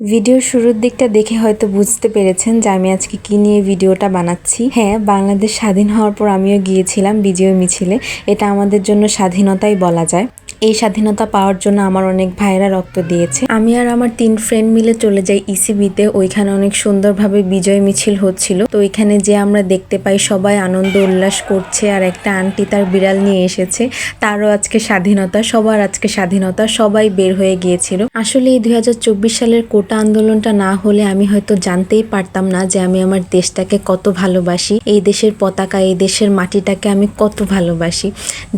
ভিডিওর শুরুর দিকটা দেখে হয়তো বুঝতে পেরেছেন যে আমি আজকে কি নিয়ে ভিডিওটা বানাচ্ছি। হ্যাঁ বাংলাদেশ স্বাধীন হওয়ার পর আমিও গিয়েছিলাম বিজয় মিছিলে। এটা আমাদের জন্য স্বাধীনতাই বলা যায়। এই স্বাধীনতা পাওয়ার জন্য আমার অনেক ভাইরা রক্ত দিয়েছে। আমি আর আমার তিন ফ্রেন্ড মিলে চলে যাই ইসিবিতে ওইখানে অনেক সুন্দরভাবে বিজয় মিছিল হচ্ছিল। তো ওইখানে যে আমরা দেখতে পাই সবাই আনন্দ উল্লাস করছে আর একটা আন্টি তার বিড়াল নিয়ে এসেছে। তারও আজকে স্বাধীনতা, সবার আজকে স্বাধীনতা, সবাই বের হয়ে গিয়েছিল। আসলে এই দুই হাজার চব্বিশ সালের কোটা আন্দোলনটা না হলে আমি হয়তো জানতেই পারতাম না যে আমি আমার দেশটাকে কত ভালোবাসি, এই দেশের পতাকা, এই দেশের মাটিটাকে আমি কত ভালোবাসি।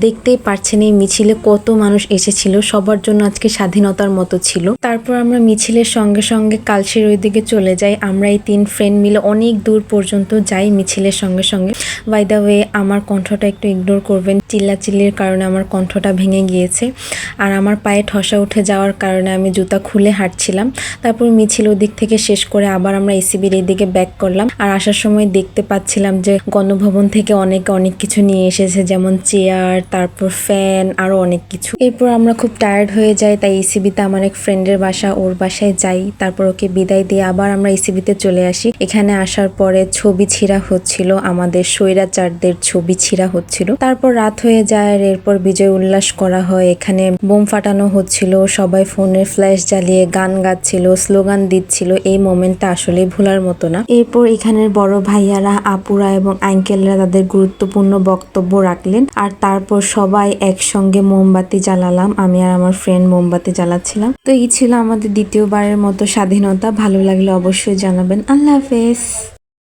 দেখতেই পারছেন এই মিছিলে কত মানুষ এসেছিল, সবার জন্য আজকে স্বাধীনতার মতো ছিল। তারপর আমরা মিছিলের সঙ্গে সঙ্গে কালশির ওই দিকে চলে যাই। আমরা এই তিন ফ্রেন্ড মিলে অনেক দূর পর্যন্ত যাই মিছিলের সঙ্গে সঙ্গে। বাই দ্য ওয়ে আমার কণ্ঠটা একটু ইগনোর করবেন। চিল্লাচিল্লির কারণে আমার কণ্ঠটা ভেঙে গিয়েছে। আর আমার পায়ে ঠসা উঠে যাওয়ার কারণে আমি জুতা খুলে হাঁটছিলাম। তারপর মিছিল ওদিক থেকে শেষ করে আবার আমরা এসিবির এদিকে ব্যাক করলাম। আর আসার সময় দেখতে পাচ্ছিলাম যে গণভবন থেকে অনেক অনেক কিছু নিয়ে এসেছে, যেমন চেয়ার তারপর ফ্যান আরও অনেক কিছু। এরপর আমরা খুব টায়ার্ড হয়ে যাই, তাই ইসিবিতে আমার এক ফ্রেন্ডের বাসা, ওর বাসায় যাই। তারপর ওকে বিদায় দিয়ে আবার আমরা ইসিবিতে চলে আসি। এখানে আসার পরে ছবি ছিঁড়া হচ্ছিল, আমাদের স্বৈরাচারদের ছবি ছিঁড়া হচ্ছিল। তারপর রাত হয়ে যায়, এরপর বিজয় উল্লাস করা হয়। এখানে বোম ফাটানো হচ্ছিল, সবাই ফোনের ফ্ল্যাশ জ্বালিয়ে গান গাচ্ছিল, স্লোগান দিচ্ছিল। এই মোমেন্টটা আসলে ভোলার মতো না। এরপর এখানের বড় ভাইয়ারা, আপুরা এবং আঙ্কেলরা তাদের গুরুত্বপূর্ণ বক্তব্য রাখলেন। আর তারপর সবাই একসঙ্গে মোমবাতি জ্বালালাম আমি আর আমার ফ্রেন্ড মোমবাতি জ্বালাচ্ছিলাম। তো এই ছিল আমাদের দ্বিতীয়বারের মতো স্বাধীনতা। ভালো লাগলে অবশ্যই জানাবেন। আল্লাহ হাফেজ।